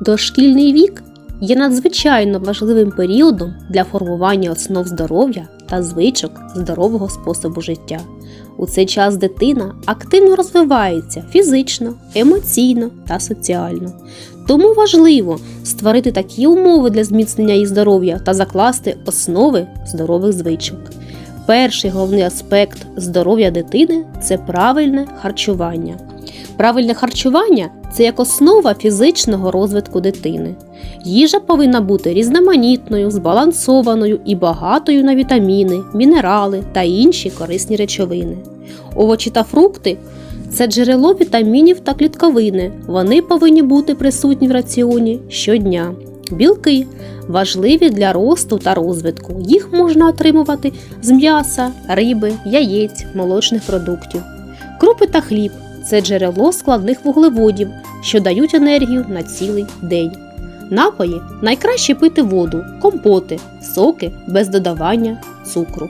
Дошкільний вік є надзвичайно важливим періодом для формування основ здоров'я та звичок здорового способу життя. У цей час дитина активно розвивається фізично, емоційно та соціально. Тому важливо створити такі умови для зміцнення її здоров'я та закласти основи здорових звичок. Перший головний аспект здоров'я дитини це правильне харчування. Правильне харчування це як основа фізичного розвитку дитини. Їжа повинна бути різноманітною, збалансованою і багатою на вітаміни, мінерали та інші корисні речовини. Овочі та фрукти це джерело вітамінів та клітковини. Вони повинні бути присутні в раціоні щодня. Білки важливі для росту та розвитку. Їх можна отримувати з м'яса, риби, яєць, молочних продуктів. Крупи та хліб це джерело складних вуглеводів, що дають енергію на цілий день. Напої найкраще пити воду, компоти, соки без додавання цукру.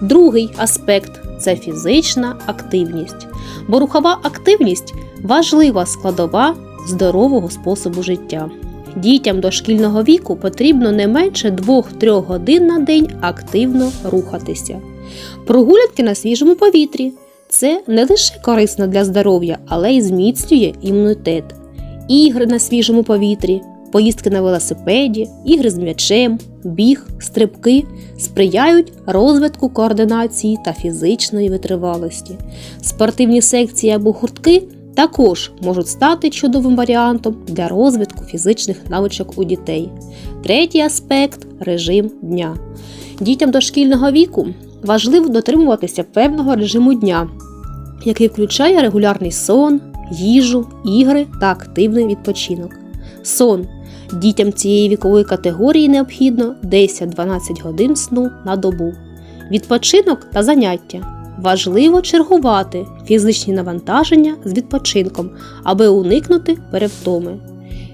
Другий аспект це фізична активність, бо рухова активність важлива складова здорового способу життя. Дітям дошкільного віку потрібно не менше 2-3 годин на день активно рухатися. Прогулянки на свіжому повітрі це не лише корисно для здоров'я, але й зміцнює імунітет. Ігри на свіжому повітрі, поїздки на велосипеді, ігри з м'ячем, біг, стрибки сприяють розвитку координації та фізичної витривалості. Спортивні секції або гуртки також можуть стати чудовим варіантом для розвитку фізичних навичок у дітей. Третій аспект режим дня. Дітям дошкільного віку важливо дотримуватися певного режиму дня, який включає регулярний сон, їжу, ігри та активний відпочинок. Сон дітям цієї вікової категорії необхідно 10-12 годин сну на добу. Відпочинок та заняття. Важливо чергувати фізичні навантаження з відпочинком, аби уникнути перевтоми.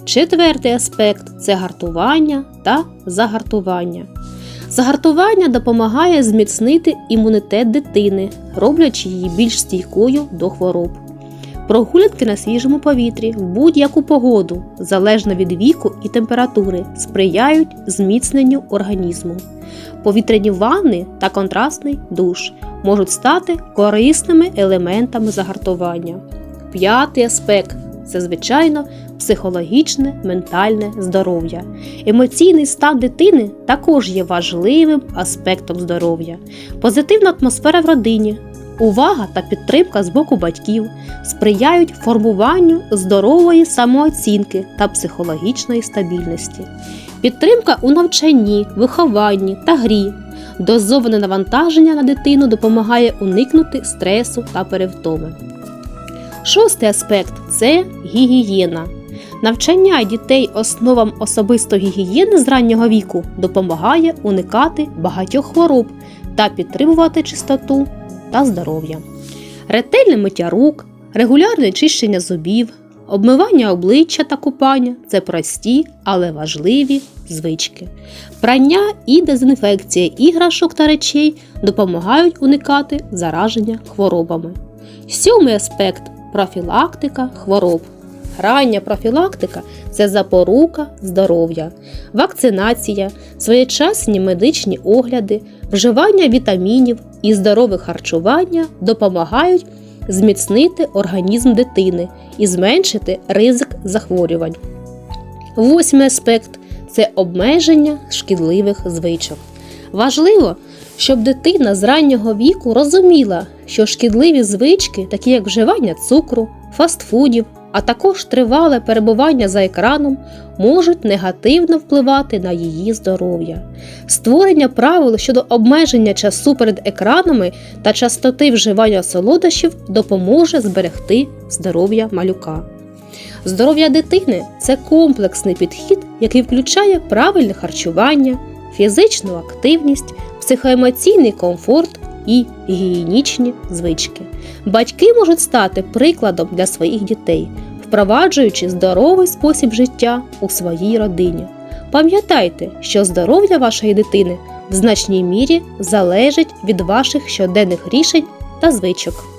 Четвертий аспект це гартування та загартування. Загартування допомагає зміцнити імунітет дитини, роблячи її більш стійкою до хвороб. Прогулянки на свіжому повітрі в будь-яку погоду, залежно від віку і температури, сприяють зміцненню організму. Повітряні ванни та контрастний душ можуть стати корисними елементами загартування. П'ятий аспект це, звичайно, психологічне, ментальне здоров'я. Емоційний стан дитини також є важливим аспектом здоров'я. Позитивна атмосфера в родині, увага та підтримка з боку батьків сприяють формуванню здорової самооцінки та психологічної стабільності. Підтримка у навчанні, вихованні та грі. Дозоване навантаження на дитину допомагає уникнути стресу та перевтоми. Шостий аспект це гігієна. Навчання дітей основам особистої гігієни з раннього віку допомагає уникати багатьох хвороб та підтримувати чистоту та здоров'я. Ретельне миття рук, регулярне чищення зубів, обмивання обличчя та купання це прості, але важливі звички. Прання і дезінфекція іграшок та речей допомагають уникати зараження хворобами. Сьомий аспект профілактика хвороб. Рання профілактика це запорука здоров'я, вакцинація, своєчасні медичні огляди, вживання вітамінів і здорове харчування допомагають зміцнити організм дитини і зменшити ризик захворювань. Восьмий аспект це обмеження шкідливих звичок. Важливо, щоб дитина з раннього віку розуміла, що шкідливі звички, такі як вживання цукру, фастфудів, а також тривале перебування за екраном, можуть негативно впливати на її здоров'я. Створення правил щодо обмеження часу перед екранами та частоти вживання солодощів допоможе зберегти здоров'я малюка. Здоров'я дитини це комплексний підхід, який включає правильне харчування, фізичну активність, психоемоційний комфорт і гігієнічні звички. Батьки можуть стати прикладом для своїх дітей, впроваджуючи здоровий спосіб життя у своїй родині. Пам'ятайте, що здоров'я вашої дитини в значній мірі залежить від ваших щоденних рішень та звичок.